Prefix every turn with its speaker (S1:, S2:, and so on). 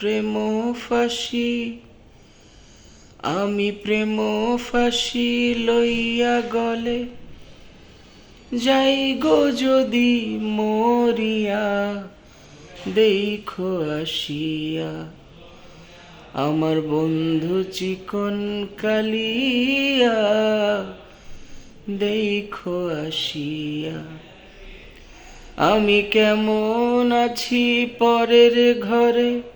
S1: প্রেম ফাঁসি, আমি প্রেম ফাঁসি লইয়া গলে। যাই গো যদি মরিয়া, দেখো আসিয়া। আমার বন্ধু চিকন কালিয়া, দেখো আসিয়া। আমি কেমন আছি পরের ঘরে?